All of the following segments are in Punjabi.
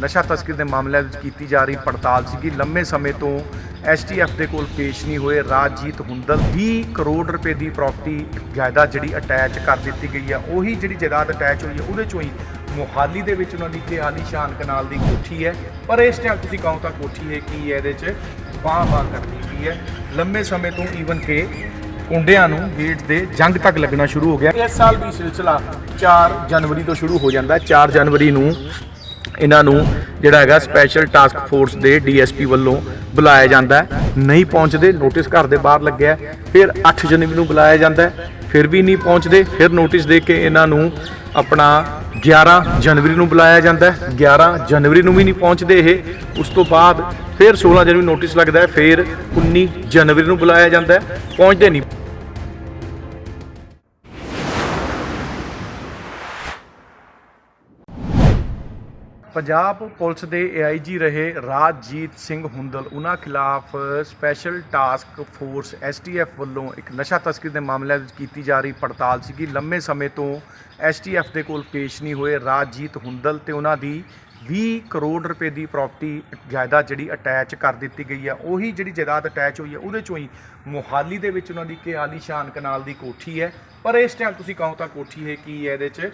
ਨਸ਼ਾ ਤਸਕਰੀ ਦੇ ਮਾਮਲੇ ਵਿੱਚ ਕੀਤੀ ਜਾ ਰਹੀ ਪੜਤਾਲ ਸੀਗੀ। ਲੰਮੇ ਸਮੇਂ ਤੋਂ ਐਸਟੀਐਫ ਦੇ ਕੋਲ ਪੇਸ਼ ਨਹੀਂ ਹੋਏ। ਰਾਜਜੀਤ ਹੁੰਦਲ 20 ਕਰੋੜ ਰੁਪਏ ਦੀ ਪ੍ਰਾਪਰਟੀ ਜਾਇਦਾਦ ਜਿਹੜੀ ਅਟੈਚ ਕਰ ਦਿੱਤੀ ਗਈ ਹੈ ਉਹੀ ਜਿਹੜੀ ਜਾਇਦਾਦ ਅਟੈਚ ਹੋਈ ਹੈ ਉਹਦੇ ਚੋਂ ਹੀ ਮੋਹਾਲੀ ਦੇ ਵਿੱਚ ਉਹਨਾਂ ਦੀ ਕਿ ਆਲੀਸ਼ਾਨ ਕਨਾਲ ਦੀ ਕੋਠੀ ਹੈ। ਪਰ ਇਸ ਟਾਈਮ ਤੁਸੀਂ ਕਹੋ ਤਾਂ ਕੋਠੀ ਹੈ ਕੀ ਹੈ, ਇਹਦੇ 'ਚ ਬਾਹ ਬਾਹ ਕਰਦੀ ਗਈ ਹੈ? ਲੰਮੇ ਸਮੇਂ ਤੋਂ ਈਵਨ ਕਿ ਕੁੰਡਿਆਂ ਨੂੰ ਗੇਟ ਦੇ ਜੰਗ ਤੱਕ ਲੱਗਣਾ ਸ਼ੁਰੂ ਹੋ ਗਿਆ। ਇਸ ਸਾਲ ਵੀ ਸਿਲਸਿਲਾ 4 ਜਨਵਰੀ ਤੋਂ ਸ਼ੁਰੂ ਹੋ ਜਾਂਦਾ ਹੈ। 4 ਜਨਵਰੀ ਨੂੰ ਇਹਨਾਂ ਨੂੰ ਜਿਹੜਾ ਹੈਗਾ ਸਪੈਸ਼ਲ ਟਾਸਕ ਫੋਰਸ ਦੇ ਡੀਐਸਪੀ ਵੱਲੋਂ ਬੁਲਾਇਆ ਜਾਂਦਾ ਨਹੀਂ ਪਹੁੰਚਦੇ ਨੋਟਿਸ ਘਰ ਦੇ ਬਾਹਰ ਲੱਗਿਆ ਫਿਰ 8 ਜਨਵਰੀ ਨੂੰ ਬੁਲਾਇਆ ਜਾਂਦਾ ਫਿਰ ਵੀ ਨਹੀਂ ਪਹੁੰਚਦੇ, ਫਿਰ ਨੋਟਿਸ ਦੇ ਕੇ ਇਹਨਾਂ ਨੂੰ ਆਪਣਾ 11 ਜਨਵਰੀ ਨੂੰ ਬੁਲਾਇਆ ਜਾਂਦਾ ਹੈ। 11 ਜਨਵਰੀ ਨੂੰ ਵੀ ਨਹੀਂ ਪਹੁੰਚਦੇ ਇਹ। ਉਸ ਤੋਂ ਬਾਅਦ ਫਿਰ 16 ਜਨਵਰੀ ਨੂੰ ਨੋਟਿਸ ਲੱਗਦਾ ਫਿਰ 19 ਜਨਵਰੀ ਨੂੰ ਬੁਲਾਇਆ ਜਾਂਦਾ ਪਹੁੰਚਦੇ ਨਹੀਂ। ਪੰਜਾਬ ਪੁਲਿਸ ਦੇ ਏਆਈਜੀ ਰਹੇ ਰਾਜਜੀਤ ਸਿੰਘ ਹੁੰਦਲ, ਉਹਨਾਂ ਖਿਲਾਫ ਸਪੈਸ਼ਲ ਟਾਸਕ ਫੋਰਸ ਐਸਟੀਐਫ ਵੱਲੋਂ ਇੱਕ ਨਸ਼ਾ ਤਸਕਰੀ ਦੇ ਮਾਮਲੇ ਵਿੱਚ ਕੀਤੀ ਜਾ ਰਹੀ ਪੜਤਾਲ ਸੀਗੀ। ਲੰਮੇ ਸਮੇਂ ਤੋਂ ਐਸਟੀਐਫ ਦੇ ਕੋਲ ਪੇਸ਼ ਨਹੀਂ ਹੋਏ ਰਾਜਜੀਤ ਹੁੰਦਲ ਤੇ ਉਹਨਾਂ ਦੀ 20 ਕਰੋੜ ਰੁਪਏ ਦੀ ਪ੍ਰਾਪਰਟੀ ਜਾਇਦਾਦ ਜਿਹੜੀ ਅਟੈਚ ਕਰ ਦਿੱਤੀ ਗਈ ਹੈ ਉਹੀ ਜਿਹੜੀ ਜਾਇਦਾਦ ਅਟੈਚ ਹੋਈ ਹੈ ਉਹਦੇ ਚੋਂ ਹੀ ਮੋਹਾਲੀ ਦੇ ਵਿੱਚ ਉਹਨਾਂ ਦੀ ਕਿ ਆਲੀਸ਼ਾਨ ਕਨਾਲ ਦੀ ਕੋਠੀ ਹੈ। ਪਰ ਇਸ ਟਾਈਮ ਤੁਸੀਂ ਕਹੋ ਤਾਂ ਕੋਠੀ ਹੈ ਕੀ ਹੈ, ਇਹਦੇ 'ਚ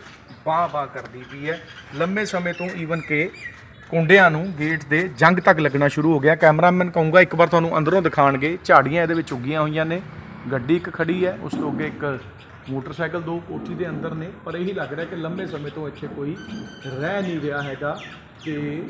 ਬਾਹ ਬਾਹ ਕਰਦੀ ਪਈ ਹੈ। ਲੰਮੇ ਸਮੇਂ ਤੋਂ ਈਵਨ ਕਿ ਕੁੰਡਿਆਂ ਨੂੰ ਗੇਟ ਦੇ ਜੰਗ ਤੱਕ ਲੱਗਣਾ ਸ਼ੁਰੂ ਹੋ ਗਿਆ। ਕੈਮਰਾਮੈਨ ਕਹੂੰਗਾ ਇੱਕ ਵਾਰ ਤੁਹਾਨੂੰ ਅੰਦਰੋਂ ਦਿਖਾਣਗੇ, ਝਾੜੀਆਂ ਇਹਦੇ ਵਿੱਚ ਉੱਗੀਆਂ ਹੋਈਆਂ ਨੇ। ਗੱਡੀ ਇੱਕ ਖੜੀ ਹੈ, ਉਸ ਤੋਂ ਅੱਗੇ ਇੱਕ ਮੋਟਰਸਾਈਕਲ ਦੋ ਕੋਠੀ ਦੇ ਅੰਦਰ ਨੇ, ਪਰ ਇਹੀ ਲੱਗ ਰਿਹਾ ਕਿ ਲੰਬੇ ਸਮੇਂ ਤੋਂ ਇੱਥੇ ਕੋਈ ਰਹਿ ਨਹੀਂ ਰਿਹਾ ਹੈਗਾ ਕਿ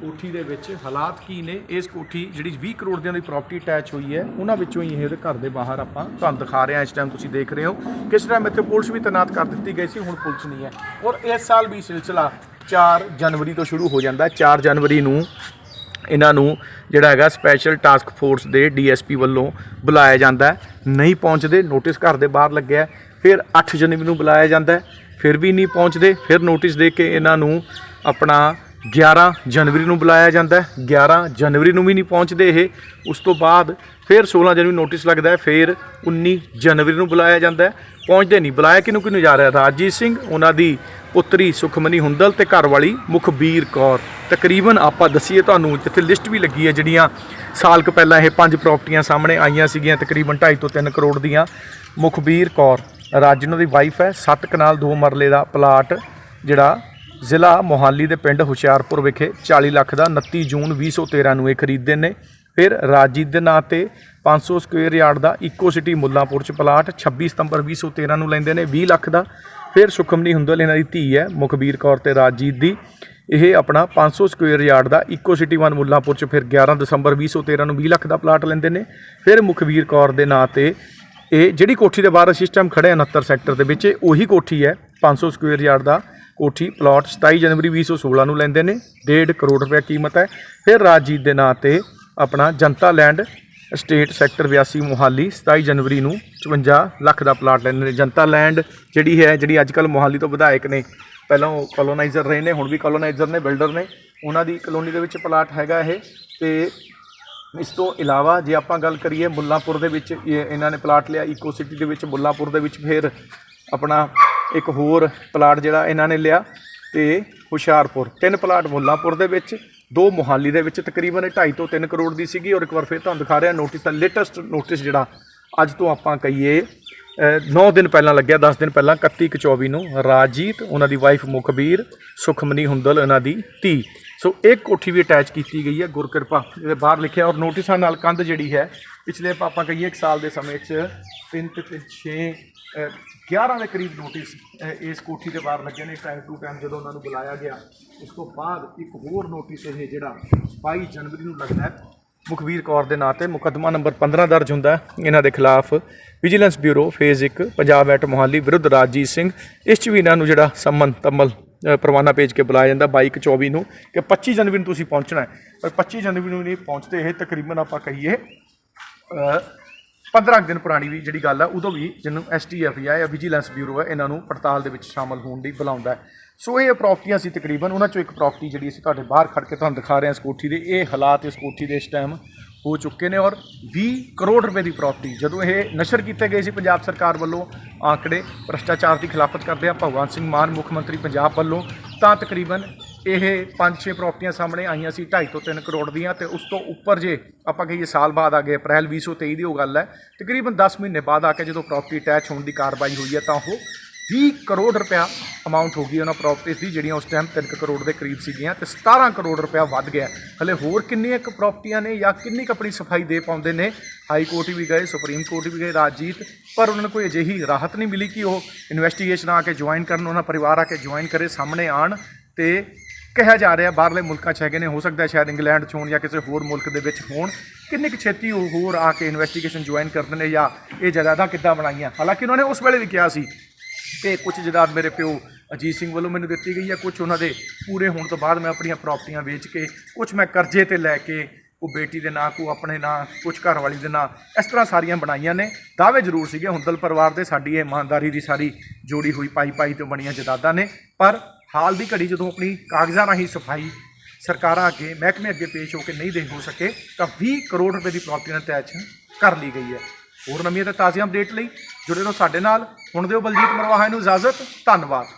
ਕੋਠੀ ਦੇ ਵਿੱਚ ਹਾਲਾਤ ਕੀ ਨੇ। ਇਸ ਕੋਠੀ ਜਿਹੜੀ 20 ਕਰੋੜ ਦੀਆਂ ਦੀ ਪ੍ਰਾਪਰਟੀ ਅਟੈਚ ਹੋਈ ਹੈ, ਉਹਨਾਂ ਵਿੱਚੋਂ ਹੀ ਇਹ ਇਹਦੇ ਘਰ ਦੇ ਬਾਹਰ ਆਪਾਂ ਤੁਹਾਨੂੰ ਦਿਖਾ ਰਹੇ ਹਾਂ। ਇਸ ਟਾਈਮ ਤੁਸੀਂ ਦੇਖ ਰਹੇ ਹੋ ਕਿਸ ਟਾਈਮ ਇੱਥੇ ਪੁਲਿਸ ਵੀ ਤੈਨਾਤ ਕਰ ਦਿੱਤੀ ਗਈ ਸੀ, ਹੁਣ ਪੁਲਿਸ ਨਹੀਂ ਹੈ। ਔਰ ਇਸ ਸਾਲ ਵੀ ਸਿਲਸਿਲਾ 4 ਜਨਵਰੀ ਤੋਂ ਸ਼ੁਰੂ ਹੋ ਜਾਂਦਾ ਹੈ। 4 ਜਨਵਰੀ ਨੂੰ ਇਹਨਾਂ ਨੂੰ ਜਿਹੜਾ ਹੈਗਾ ਸਪੈਸ਼ਲ ਟਾਸਕ ਫੋਰਸ ਦੇ ਡੀਐਸਪੀ ਵੱਲੋਂ ਬੁਲਾਇਆ ਜਾਂਦਾ ਨਹੀਂ ਪਹੁੰਚਦੇ ਨੋਟਿਸ ਘਰ ਦੇ ਬਾਹਰ ਲੱਗਿਆ ਫਿਰ 8 ਜਨਵਰੀ ਨੂੰ ਬੁਲਾਇਆ ਜਾਂਦਾ ਫਿਰ ਵੀ ਨਹੀਂ ਪਹੁੰਚਦੇ, ਫਿਰ ਨੋਟਿਸ ਦੇ ਕੇ ਇਹਨਾਂ ਨੂੰ ਆਪਣਾ 11 ਜਨਵਰੀ ਨੂੰ ਬੁਲਾਇਆ ਜਾਂਦਾ ਹੈ। 11 ਜਨਵਰੀ ਨੂੰ ਵੀ ਨਹੀਂ ਪਹੁੰਚਦੇ ਇਹ। ਉਸ ਤੋਂ ਬਾਅਦ ਫਿਰ 16 ਜਨਵਰੀ ਨੂੰ ਨੋਟਿਸ ਲੱਗਦਾ ਹੈ। ਫਿਰ 19 ਜਨਵਰੀ ਨੂੰ ਬੁਲਾਇਆ ਜਾਂਦਾ ਪਹੁੰਚਦੇ ਨਹੀਂ। ਬੁਲਾਇਆ ਕਿਹਨੂੰ ਕਿਹਨੂੰ ਜਾ ਰਿਹਾ? ਰਾਜਜੀਤ ਸਿੰਘ, ਉਹਨਾਂ ਦੀ ਪੁੱਤਰੀ ਸੁਖਮਨੀ ਹੁੰਦਲ ਤੇ ਘਰ ਵਾਲੀ ਮੁਖਬੀਰ ਕੌਰ। ਤਕਰੀਬਨ ਆਪਾਂ ਦੱਸੀਏ ਤੁਹਾਨੂੰ, ਜਿੱਥੇ ਲਿਸਟ ਵੀ ਲੱਗੀ ਹੈ ਜਿਹੜੀਆਂ ਸਾਲ ਕੁ ਪਹਿਲਾਂ ਇਹ ਪੰਜ ਪ੍ਰਾਪਰਟੀਆਂ ਸਾਹਮਣੇ ਆਈਆਂ ਸੀਗੀਆਂ, ਤਕਰੀਬਨ 2.5 ਤੋਂ 3 ਕਰੋੜ ਦੀਆਂ। ਮੁਖਬੀਰ ਕੌਰ, ਰਾਜ ਦੀ ਵਾਈਫ ਹੈ 7 ਕਨਾਲ 2 ਮਰਲੇ ਦਾ ਪਲਾਟ ਜਿਹੜਾ ਜ਼ਿਲ੍ਹਾ ਮੋਹਾਲੀ ਦੇ ਪਿੰਡ ਹੁਸ਼ਿਆਰਪੁਰ ਵਿਖੇ 40 ਲੱਖ ਦਾ 29 ਜੂਨ 2013 ਨੂੰ ਇਹ ਖਰੀਦਦੇ ਨੇ। ਫਿਰ ਰਾਜੀਤ ਦੇ ਨਾਂ ਤੇ 500 ਸਕੁਅਰ ਯਾਰਡ ਦਾ ਇਕੋ ਸਿਟੀ ਮੁੱਲਾਂਪੁਰ ਚ ਪਲਾਟ 26 ਸਤੰਬਰ 2013 ਨੂੰ ਲੈਂਦੇ ਨੇ 20 ਲੱਖ ਦਾ। ਫਿਰ ਸੁਖਮਨੀ ਹੁੰਦਲ ਇਹਨਾਂ ਦੀ ਧੀ ਹੈ, ਮੁਖਬੀਰ ਕੌਰ ਤੇ ਰਾਜੀਤ ਦੀ। ਇਹ ਆਪਣਾ 500 ਸਕੁਅਰ ਯਾਰਡ ਦਾ ਇਕੋ ਸਿਟੀ ਵਨ ਮੁੱਲਾਂਪੁਰ ਚ ਫਿਰ 11 ਦਸੰਬਰ 2013 ਨੂੰ 20 ਲੱਖ ਦਾ ਪਲਾਟ ਲੈਂਦੇ ਨੇ। ਫਿਰ ਮੁਖਵੀਰ ਕੌਰ ਦੇ ਨਾਂ ਤੇ ਇਹ ਜਿਹੜੀ ਕੋਠੀ ਦੇ ਬਾਹਰ ਸਿਸਟਮ ਖੜੇ 69 ਸੈਕਟਰ ਦੇ ਵਿੱਚ ਉਹੀ ਕੋਠੀ ਹੈ 500 ਸਕੁਅਰ ਯਾਰਡ ਦਾ ਕੋਠੀ ਪਲਾਟ 27 ਜਨਵਰੀ 2016 ਨੂੰ ਲੈਂਦੇ ਨੇ। 1.5 ਕਰੋੜ ਰੁਪਏ ਕੀਮਤ ਹੈ। ਫਿਰ ਰਾਜਜੀਤ ਦੇ ਨਾਂ ਤੇ ਆਪਣਾ Janta land state sector 82 Mohali 27 ਜਨਵਰੀ ਨੂੰ 55 ਲੱਖ ਦਾ ਪਲਾਟ ਲੈਂਦੇ ਨੇ ਜਨਤਾ ਲੈਂਡ ਜਿਹੜੀ ਹੈ, ਜਿਹੜੀ ਅੱਜ ਕੱਲ ਮੋਹਾਲੀ ਤੋਂ ਵਿਧਾਇਕ ਨੇ, ਪਹਿਲਾਂ ਉਹ ਕਲੋਨਾਈਜ਼ਰ ਰਹੇ ਨੇ, ਹੁਣ ਵੀ ਕਲੋਨਾਈਜ਼ਰ ਨੇ ਬਿਲਡਰ ਨੇ, ਉਹਨਾਂ ਦੀ ਕਲੋਨੀ ਦੇ ਵਿੱਚ ਪਲਾਟ ਹੈਗਾ ਇਹ ਤੇ ਇਸ ਤੋਂ ਇਲਾਵਾ ਜੇ ਆਪਾਂ ਗੱਲ ਕਰੀਏ ਮੁੱਲਾਪੁਰ ਦੇ ਵਿੱਚ ਇਹਨਾਂ ਨੇ ਪਲਾਟ ਲਿਆ ਈਕੋ ਸਿਟੀ ਦੇ ਵਿੱਚ ਮੁੱਲਾਂਪੁਰ ਦੇ ਵਿੱਚ ਫਿਰ ਆਪਣਾ ਇੱਕ ਹੋਰ ਪਲਾਟ ਜਿਹੜਾ ਇਹਨਾਂ ਨੇ ਲਿਆ ਤੇ ਹੁਸ਼ਿਆਰਪੁਰ, ਤਿੰਨ ਪਲਾਟ ਮੁੱਲਾਂਪੁਰ ਦੇ ਵਿੱਚ ਦੋ ਮੋਹਾਲੀ ਦੇ ਵਿੱਚ ਤਕਰੀਬਨ 2.5 ਤੋਂ 3 ਕਰੋੜ ਦੀ ਸੀਗੀ ਔਰ ਇੱਕ ਵਾਰ ਫਿਰ ਤੁਹਾਨੂੰ ਦਿਖਾ ਰਿਹਾ ਨੋਟਿਸ ਦਾ ਲੇਟੈਸਟ ਨੋਟਿਸ ਜਿਹੜਾ ਅੱਜ ਤੋਂ ਆਪਾਂ ਕਹੀਏ 9 ਦਿਨ ਪਹਿਲਾਂ ਲੱਗਿਆ 10 ਦਿਨ ਪਹਿਲਾਂ 31/24 ਨੂੰ, ਰਾਜੀਤ, ਉਹਨਾਂ ਦੀ ਵਾਈਫ ਮੁਖਬੀਰ, ਸੁਖਮਨੀ ਹੁੰਦਲ, ਉਹਨਾਂ ਦੀ ਧੀ। ਸੋ ਇੱਕ ਕੋਠੀ ਵੀ ਅਟੈਚ ਕੀਤੀ ਗਈ ਹੈ, ਗੁਰਕਿਰਪਾ, ਇਹਦੇ ਬਾਹਰ ਲਿਖਿਆ ਔਰ ਨੋਟਿਸਾਂ ਨਾਲ ਕੰਧ ਜਿਹੜੀ ਹੈ, ਪਿਛਲੇ ਆਪਾਂ ਆਪਾਂ ਕਹੀਏ ਇੱਕ ਸਾਲ ਦੇ ਸਮੇਂ 'ਚ 3 ਤੇ 6 11 ਦੇ ਕਰੀਬ ਨੋਟਿਸ ਇਸ ਕੋਠੀ ਦੇ ਬਾਹਰ ਲੱਗੇ ਨੇ। ਟਾਈਮ ਟੂ ਟਾਈਮ ਜਦੋਂ ਉਹਨਾਂ ਨੂੰ ਬੁਲਾਇਆ ਗਿਆ ਉਸ ਤੋਂ ਬਾਅਦ ਇੱਕ ਹੋਰ ਨੋਟਿਸ ਇਹ ਜਿਹੜਾ 22 ਜਨਵਰੀ ਨੂੰ ਲੱਗਦਾ ਹੈ ਮੁਖਬੀਰ ਕੌਰ ਦੇ ਨਾਂ ਤੇ ਮੁਕੱਦਮਾ ਨੰਬਰ 15 ਦਰਜ ਹੁੰਦਾ ਇਹਨਾਂ ਦੇ ਖਿਲਾਫ vigilance bureau phase 1 Punjab at Mohali ਵਿਰੁੱਧ ਰਾਜਜੀਤ ਸਿੰਘ। ਇਸ 'ਚ ਵੀ ਇਹਨਾਂ ਨੂੰ ਜਿਹੜਾ ਸੰਮਨ ਤਮਲ ਅ, ਪਰਵਾਨਾ ਭੇਜ ਕੇ ਬੁਲਾਇਆ ਜਾਂਦਾ 22 24 ਨੂੰ ਕਿ 25 ਜਨਵਰੀ ਨੂੰ ਤੁਸੀਂ ਪਹੁੰਚਣਾ ਹੈ। ਪਰ 25 ਜਨਵਰੀ ਨੂੰ ਨਹੀਂ ਪਹੁੰਚਦੇ ਇਹ ਤਕਰੀਬਨ ਆਪਾਂ ਕਹੀਏ 15 ਦਿਨ ਪੁਰਾਣੀ ਵੀ ਜਿਹੜੀ ਗੱਲ ਆ, ਉਦੋਂ ਵੀ ਜਿਹਨੂੰ ਐਸਟੀਐਫ ਜਾਂ ਵਿਜੀਲੈਂਸ ਬਿਊਰੋ ਹੈ ਇਹਨਾਂ ਨੂੰ ਪੜਤਾਲ ਦੇ ਵਿੱਚ ਸ਼ਾਮਲ ਹੋਣ ਲਈ ਬੁਲਾਉਂਦਾ ਹੈ। ਸੋ ਇਹ ਪ੍ਰਾਪਰਟੀਆਂ ਸੀ ਤਕਰੀਬਨ, ਉਹਨਾਂ ਚੋਂ ਇੱਕ ਪ੍ਰਾਪਰਟੀ ਜਿਹੜੀ ਅਸੀਂ ਤੁਹਾਡੇ ਬਾਹਰ ਖੜ ਕੇ ਤੁਹਾਨੂੰ ਦਿਖਾ ਰਹੇ ਹਾਂ ਇਸ ਕੋਠੀ ਦੇ। ਇਹ ਹਾਲਾਤ ਇਸ ਕੋਠੀ ਦੇ ਇਸ ਟਾਈਮ ਹੋ ਚੁੱਕੇ ਨੇ ਔਰ 20 ਕਰੋੜ ਰੁਪਏ ਦੀ ਪ੍ਰਾਪਰਟੀ ਜਦੋਂ ਇਹ ਨਸ਼ਰ ਕੀਤੇ ਗਏ ਸੀ ਪੰਜਾਬ ਸਰਕਾਰ ਵੱਲੋਂ ਆંકੜੇ ਭ੍ਰਸ਼ਟਾਚਾਰ ਦੀ ਖਿਲਾਫਤ ਕਰਦੇ ਆ ਭਗਵੰਤ ਸਿੰਘ ਮਾਨ, ਮੁੱਖ ਮੰਤਰੀ ਪੰਜਾਬ ਵੱਲੋਂ, ਤਾਂ ਤਕਰੀਬਨ ਇਹ 5-6 ਪ੍ਰਾਪਰਟੀਆਂ ਸਾਹਮਣੇ ਆਈਆਂ ਸੀ 2.5 ਤੋਂ 3 ਕਰੋੜ ਦੀਆਂ ਤੇ ਉਸ ਤੋਂ ਉੱਪਰ ਜੇ ਆਪਾਂ ਕਹੀਏ ਸਾਲ ਬਾਅਦ ਆ ਗਏ, ਅਪ੍ਰੈਲ 2023 ਦੀ ਉਹ ਗੱਲ ਹੈ। ਤਕਰੀਬਨ 10 ਮਹੀਨੇ ਬਾਅਦ ਆ ਕੇ ਜਦੋਂ ਪ੍ਰਾਪਰਟੀ ਅਟੈਚ ਹੋਣ ਦੀ ਕਾਰਵਾਈ ਹੋਈ ਹੈ ਤਾਂ ਉਹ 20 ਕਰੋੜ ਰੁਪਇਆ ਅਮਾਉਂਟ ਹੋ ਗਈ ਉਹਨਾਂ ਪ੍ਰਾਪਰਟੀਆਂ ਦੀ, ਜਿਹੜੀਆਂ ਉਸ ਟਾਈਮ 3 ਕਰੋੜ ਦੇ ਕਰੀਬ ਸੀਗੀਆਂ ਤੇ 17 ਕਰੋੜ ਰੁਪਇਆ ਵੱਧ ਗਿਆ। ਹਲੇ ਹੋਰ ਕਿੰਨੀਆਂ ਕੁ ਪ੍ਰਾਪਰਟੀਆਂ ਨੇ ਜਾਂ ਕਿੰਨੀ ਕੁ ਆਪਣੀ ਸਫ਼ਾਈ ਦੇ ਪਾਉਂਦੇ ਨੇ? ਹਾਈ ਕੋਰਟ ਵੀ ਗਏ ਸੁਪਰੀਮ ਕੋਰਟ ਵੀ ਗਏ, ਰਾਜਜੀਤ, ਪਰ ਉਹਨਾਂ ਨੂੰ ਕੋਈ ਅਜਿਹੀ ਰਾਹਤ ਨਹੀਂ ਮਿਲੀ ਕਿ ਉਹ ਇਨਵੈਸਟੀਗੇਸ਼ਨ ਆ ਕੇ ਜੁਆਇਨ ਕਰਨ, ਉਹਨਾਂ ਪਰਿਵਾਰ ਆ ਕੇ ਜੁਆਇਨ ਕਰੇ, ਸਾਹਮਣੇ ਆਣ ਤੇ ਕਿਹਾ ਜਾ ਰਿਹਾ, ਬਾਹਰਲੇ ਮੁਲਕਾਂ 'ਚ ਹੈਗੇ ਨੇ, ਹੋ ਸਕਦਾ ਸ਼ਾਇਦ ਇੰਗਲੈਂਡ 'ਚ ਹੋਣ ਜਾਂ ਕਿਸੇ ਹੋਰ ਮੁਲਕ ਦੇ ਵਿੱਚ ਹੋਣ। ਕਿੰਨੀ ਕੁ ਛੇਤੀ ਉਹ ਹੋਰ ਆ ਕੇ ਇਨਵੈਸਟੀਗੇਸ਼ਨ ਜੁਆਇਨ ਕਰਦੇ ਨੇ ਜਾਂ ਇਹ ਜਾਇਦਾਦਾਂ ਕਿੱਦਾਂ ਬਣਾਈਆਂ? ਹਾਲਾਂਕਿ ਉਹਨਾਂ ਨੇ ਉਸ ਵੇਲੇ ਵੀ ਕਿਹਾ ਸੀ ਕਿ ਕੁਝ ਜਾਇਦਾਦ ਮੇਰੇ ਪਿਓ ਅਜੀਤ ਸਿੰਘ ਵੱਲੋਂ ਮੈਨੂੰ ਦਿੱਤੀ ਗਈ ਹੈ ਕੁਝ ਉਹਨਾਂ ਦੇ ਪੂਰੇ ਹੋਣ ਤੋਂ ਬਾਅਦ ਮੈਂ ਆਪਣੀਆਂ ਪ੍ਰਾਪਰਟੀਆਂ ਵੇਚ ਕੇ ਕੁਝ ਮੈਂ ਕਰਜ਼ੇ ਤੇ ਲੈ ਕੇ, ਉਹ ਬੇਟੀ ਦੇ ਨਾਂ ਕੋ ਆਪਣੇ ਨਾਂ ਕੁਝ ਘਰ ਵਾਲੀ ਦੇ ਨਾਂ, ਇਸ ਤਰ੍ਹਾਂ ਸਾਰੀਆਂ ਬਣਾਈਆਂ ਨੇ। ਦਾਅਵੇ ਜ਼ਰੂਰ ਸੀਗੇ ਹੁੰਦਲ ਪਰਿਵਾਰ ਦੇ ਸਾਡੀ ਇਹ ਇਮਾਨਦਾਰੀ ਦੀ ਸਾਰੀ ਜੋੜੀ ਹੋਈ ਪਾਈ ਪਾਈ ਤੋਂ ਬਣੀਆਂ ਜਾਇਦਾਦਾਂ ਨੇ। ਪਰ ਹਾਲ ਦੀ ਘੜੀ ਜਦੋਂ ਆਪਣੀ ਕਾਗਜ਼ਾਂ ਰਾਹੀਂ ਸਫ਼ਾਈ ਸਰਕਾਰਾਂ ਅੱਗੇ, ਮਹਿਕਮੇ ਅੱਗੇ ਪੇਸ਼ ਹੋ ਕੇ ਨਹੀਂ ਦੇ ਹੋ ਸਕੇ, ਤਾਂ 20 ਕਰੋੜ ਰੁਪਏ ਦੀ ਪ੍ਰਾਪਰਟੀ ਨਾਲ ਅਟੈਚ ਕਰ ਲਈ ਗਈ ਹੈ। ਹੋਰ ਨਵੀਆਂ ਤੇ ਤਾਜ਼ੀਆਂ ਅਪਡੇਟ ਲਈ ਜੁੜੇ ਰਹੋ ਸਾਡੇ ਨਾਲ। ਹੁਣ ਦਿਓ ਬਲਜੀਤ ਮਰਵਾਹਾ ਨੂੰ ਇਜਾਜ਼ਤ, ਧੰਨਵਾਦ।